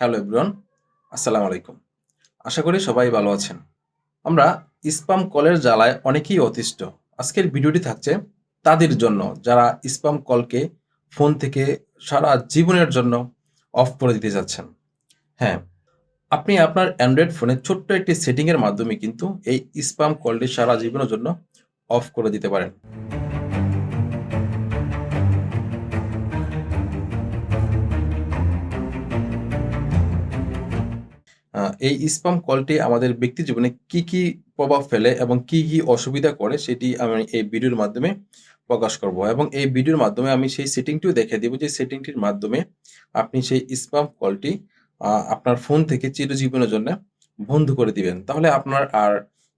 Hello everyone, আসসালামু আলাইকুম। আশা করি সবাই ভালো আছেন। আমরা স্পাম কলের জ্বালায় অনেকেই অতিষ্ঠ। আজকের ভিডিওটি থাকছে তাদের জন্য, যারা স্পাম কলকে ফোন থেকে সারা জীবনের জন্য অফ করে দিতে যাচ্ছেন। হ্যাঁ আপনি আপনার অ্যান্ড্রয়েড ফোনে ছোট্ট একটি সেটিংয়ের মাধ্যমে কিন্তু এই স্পাম কলটি সারা জীবনের জন্য অফ করে দিতে পারেন। এই স্পাম কলটি আমাদের ব্যক্তি জীবনে কি, কি প্রভাব ফেলে এবং কি, কি অসুবিধা করে সেটি আমি এই ভিডিওর মাধ্যমে প্রকাশ করব এবং এই ভিডিওর মাধ্যমে আমি সেই সেটিংটিও দেখে দেব যে সেটিংটির মাধ্যমে আপনি সেই স্পাম কলটি আপনার ফোন থেকে চিরজীবনের জন্য বন্ধ করে দিবেন। তাহলে আপনার আর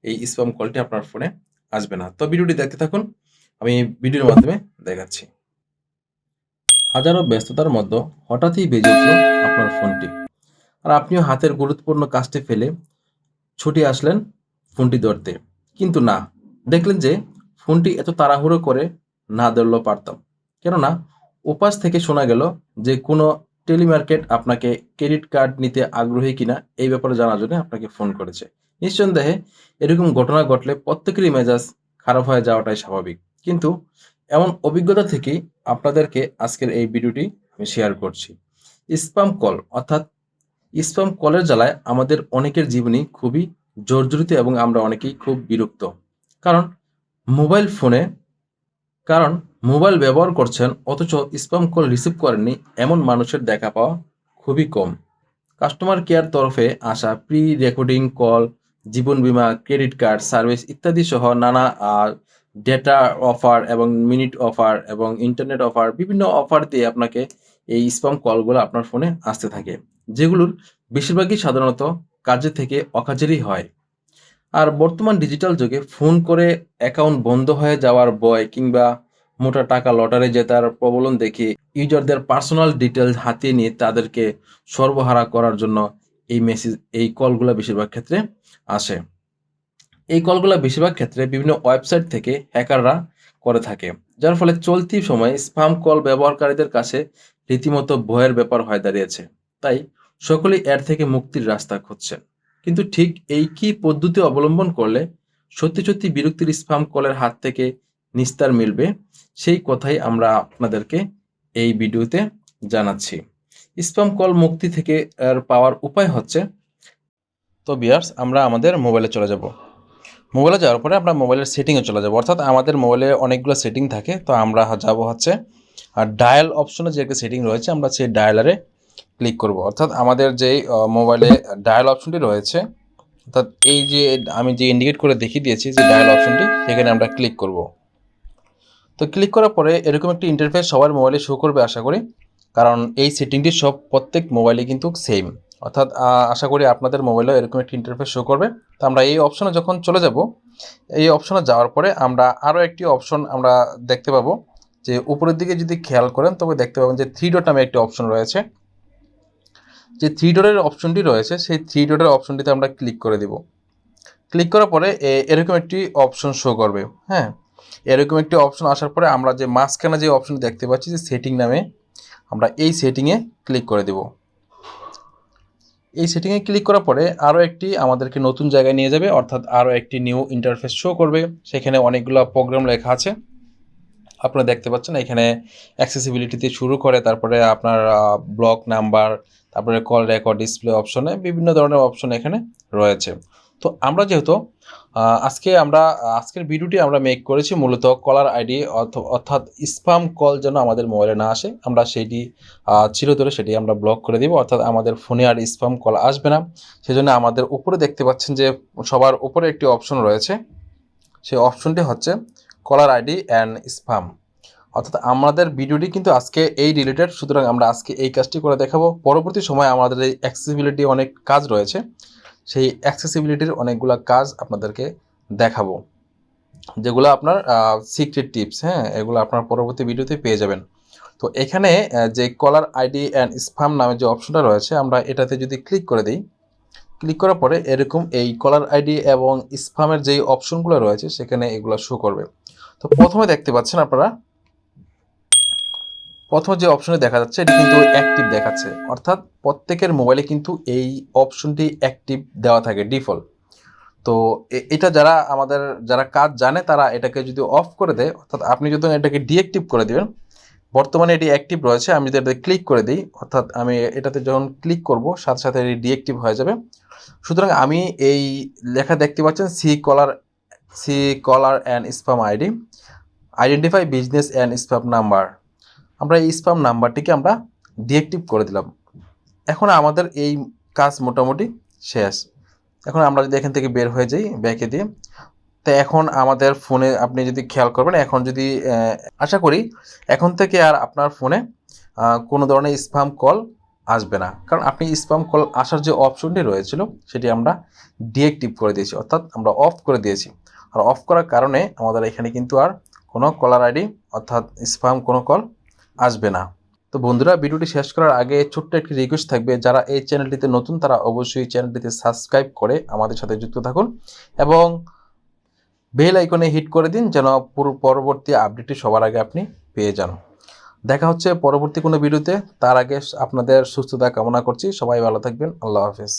এই স্পাম কলটি আপনার ফোনে আসবে না। তো ভিডিওটি দেখতে থাকুন। আমি ভিডিওর মাধ্যমে দেখাচ্ছি। হাজারো ব্যস্ততার মধ্যে হঠাৎই বেজে উঠল আপনার ফোনটি। আর আপনিও হাতের গুরুত্বপূর্ণ কাজটি ফেলে ছুটি আসলেন ফোনটি ধরতে। কিন্তু না, দেখলেন যে ফোনটি এত তাড়াহুড়ো করে না ধরলেও পারতাম। কেননা ওপাশ থেকে শোনা গেল যে কোনো টেলিমার্কেট আপনাকে ক্রেডিট কার্ড নিতে আগ্রহী কিনা এই ব্যাপারে জানার জন্য আপনাকে ফোন করেছে। নিঃসন্দেহে এরকম ঘটনা ঘটলে প্রত্যেকেরই মেজাজ খারাপ হয়ে যাওয়াটাই স্বাভাবিক। কিন্তু এমন অভিজ্ঞতা থেকেই আপনাদেরকে আজকের এই ভিডিওটি আমি শেয়ার করছি। স্পাম কল অর্থাৎ স্পাম কলের জ্বালায় আমাদের অনেকের জীবনই খুবই জর্জরিত এবং আমরা অনেকেই খুব বিরক্ত। কারণ মোবাইল ফোনে কারণ মোবাইল ব্যবহার করছেন অথচ স্পাম কল রিসিভ করেননি এমন মানুষের দেখা পাওয়া খুবই কম। কাস্টমার কেয়ার তরফে আসা প্রি রেকর্ডিং কল, জীবন বিমা ক্রেডিট কার্ড সার্ভিস ইত্যাদি সহ নানা ডেটা অফার এবং মিনিট অফার এবং ইন্টারনেট অফার বিভিন্ন অফার দিয়ে আপনাকে এই স্পাম কলগুলো আপনার ফোনে আসতে থাকে। যেগুলোর বেশিরভাগই সাধারণত কাজের থেকে অকাজেরই হয়। আর বর্তমান ডিজিটাল যুগে ফোন করে অ্যাকাউন্ট বন্ধ হয়ে যাওয়ার ভয় কিংবা মোটা টাকা লটারি জেতার প্রবলন দেখে ইউজারদের পার্সোনাল ডিটেলস হাতিয়ে নিয়ে তাদেরকে সর্বহারা করার জন্য এই মেসেজ, এই কলগুলা বেশিরভাগ ক্ষেত্রে আসে। এই কলগুলা বেশিরভাগ ক্ষেত্রে বিভিন্ন ওয়েবসাইট থেকে হ্যাকাররা করে থাকে। যার ফলে চলতি সময়ে স্পাম কল ব্যবহারকারীদের কাছে রীতিমতো ভয়ের ব্যাপার হয়ে দাঁড়িয়েছে। তাই সকলেই এর থেকে মুক্তির রাস্তা খুঁজছেন। কিন্তু ঠিক এই কি পদ্ধতি অবলম্বন করলে সত্যি, সত্যি বিরক্তির স্পাম কলের হাত থেকে নিস্তার মিলবে সেই কথাই আমরা আপনাদেরকে এই ভিডিওতে জানাচ্ছি। স্পাম কল মুক্তি থেকে পাওয়ার উপায় হচ্ছে তো ভিউয়ার্স আমরা আমাদের মোবাইলে চলে যাব। মোবাইলে যাওয়ার পরে আমরা মোবাইলের সেটিংয়ে চলে যাব। অর্থাৎ আমাদের মোবাইলে অনেকগুলো সেটিং থাকে। তো আমরা যাব হচ্ছে আর ডায়াল অপশনে যে একটা সেটিং রয়েছে আমরা সেই ডায়ালারে ক্লিক করব। অর্থাৎ আমাদের যেই মোবাইলে ডায়াল অপশনটি রয়েছে অর্থাৎ এই যে আমি যে ইন্ডিকেট করে দেখিয়ে দিয়েছি যে ডায়াল অপশনটি সেখানে আমরা ক্লিক করব। তো ক্লিক করার পরে এরকম একটি ইন্টারফেস সবার মোবাইলে শো করবে আশা করি। কারণ এই সেটিংটি সব প্রত্যেক মোবাইলে কিন্তু সেম। অর্থাৎ আশা করি আপনাদের মোবাইলেও এরকম একটি ইন্টারফেস শো করবে। তো আমরা এই অপশনে যখন চলে যাব, এই অপশনে যাওয়ার পরে আমরা আরও একটি অপশন আমরা দেখতে পাবো যে উপরের দিকে যদি খেয়াল করেন তবে দেখতে পাবেন যে থ্রি ডট নামে একটি অপশন রয়েছে। যে থ্রি ডটের অপশনটি রয়েছে সেই থ্রি ডটের অপশনটিতে আমরা ক্লিক করে দিব। ক্লিক করার পরে এরকম একটি অপশন শো করবে। হ্যাঁ? এরকম একটি অপশন আসার পরে আমরা যে মাঝখানে যে অপশনটি দেখতে পাচ্ছি যে সেটিং নামে আমরা এই সেটিংয়ে ক্লিক করে দিব। এই সেটিংয়ে ক্লিক করার পরে আরও একটি আমাদেরকে নতুন জায়গায় নিয়ে যাবে অর্থাৎ আরও একটি নিউ ইন্টারফেস শো করবে। সেখানে অনেকগুলো প্রোগ্রাম লেখা আছে। আপনারা দেখতে পাচ্ছেন এখানে অ্যাক্সেসিবিলিটি দিয়ে শুরু করে তারপরে আপনার ব্লক নাম্বার, তারপরে কল রেকর্ড ডিসপ্লে অপশনে বিভিন্ন ধরনের অপশন এখানে রয়েছে। তো আমরা যেহেতু আজকে আমরা, আজকের ভিডিওটি আমরা মেক করেছি মূলত কলার আইডি অর্থ, অর্থাৎ স্পাম কল যেন আমাদের মোবাইলে না আসে, আমরা সেইটি আ চিরতরে সেটি আমরা ব্লক করে দিব। অর্থাৎ আমাদের ফোনে আর স্পাম কল আসবে না। সেজন্য আমাদের উপরে দেখতে পাচ্ছেন যে সবার উপরে একটি অপশন রয়েছে। সেই অপশনটি হচ্ছে কলার আইডি অ্যান্ড স্পাম। অর্থাৎ আমাদের ভিডিওটি কিন্তু আজকে এই রিলেটেড সুতরাং আমরা আজকে এই কাজটি করে দেখাবো। পরবর্তী সময়ে আমাদের এই অ্যাক্সেসিবিলিটি অনেক কাজ রয়েছে। সেই অ্যাক্সেসিবিলিটির অনেকগুলা কাজ আপনাদেরকে দেখাবো। যেগুলো আপনার সিক্রেট টিপস, হ্যাঁ? এগুলো আপনার পরবর্তী ভিডিওতে পেয়ে যাবেন। তো এখানে যে কলার আইডি অ্যান্ড স্পাম নামে যে অপশনটা রয়েছে আমরা এটাতে যদি ক্লিক করে দিই ক্লিক করার পরে এরকম এই কলার আইডি এবং স্পামের যেই অপশনগুলো রয়েছে সেখানে এগুলো শো করবে। তো প্রথমে দেখতে পাচ্ছেন আপনারা প্রথমে যে অপশনে দেখা যাচ্ছে, এটি কিন্তু অ্যাক্টিভ দেখাচ্ছে। অর্থাৎ প্রত্যেকের মোবাইলে কিন্তু এই অপশনটি অ্যাক্টিভ দেওয়া থাকে ডিফল্ট তো এটা যারা আমাদের, যারা কাজ জানে, তারা এটাকে যদি অফ করে দেয়, অর্থাৎ আপনি যদি এটাকে ডিঅ্যাক্টিভ করে দেবেন, বর্তমানে এটি অ্যাক্টিভ রয়েছে, আমি যদি এটাতে ক্লিক করে দিই, অর্থাৎ আমি এটাতে যখন ক্লিক করব, সাথে সাথে এটি ডিঅ্যাক্টিভ হয়ে যাবে। সুতরাং আমি এই লেখা দেখতে পাচ্ছেন C caller C caller and spam ID identify business and spam number আমরা এই স্পাম নাম্বারটিকে আমরা ডিএক্টিভ করে দিলাম। এখন আমাদের এই কাজ মোটামুটি শেষ। এখন আমরা যদি এখান থেকে বের হয়ে যাই ব্যাকে দিয়ে, তো এখন আমাদের ফোনে আপনি যদি খেয়াল করবেন, এখন যদি আশা করি এখন থেকে আর আপনার ফোনে কোনো ধরনের স্পাম কল আসবে না। কারণ আপনি স্পাম কল আসার যে অপশনটি রয়েছিল, সেটি আমরা ডিএক্টিভ করে দিয়েছি, অর্থাৎ আমরা অফ করে দিয়েছি। আর অফ করার কারণে আমাদের এখানে কিন্তু আর কোনো কলার আইডি অর্থাৎ স্পাম কোনো কল আসবে না। তো বন্ধুরা, ভিডিওটি শেষ করার আগে ছোট্ট একটি রিকোয়েস্ট থাকবে। যারা এই চ্যানেলটিতে নতুন, তারা অবশ্যই চ্যানেলটিতে সাবস্ক্রাইব করে আমাদের সাথে যুক্ত থাকুন এবং বেল আইকনে হিট করে দিন যেন পুরো পরবর্তী আপডেটটি সবার আগে আপনি পেয়ে যান। দেখা হচ্ছে পরবর্তী কোনো ভিডিওতে তার আগে আপনাদের সুস্থতা কামনা করছি। সবাই ভালো থাকবেন। আল্লাহ হাফেজ।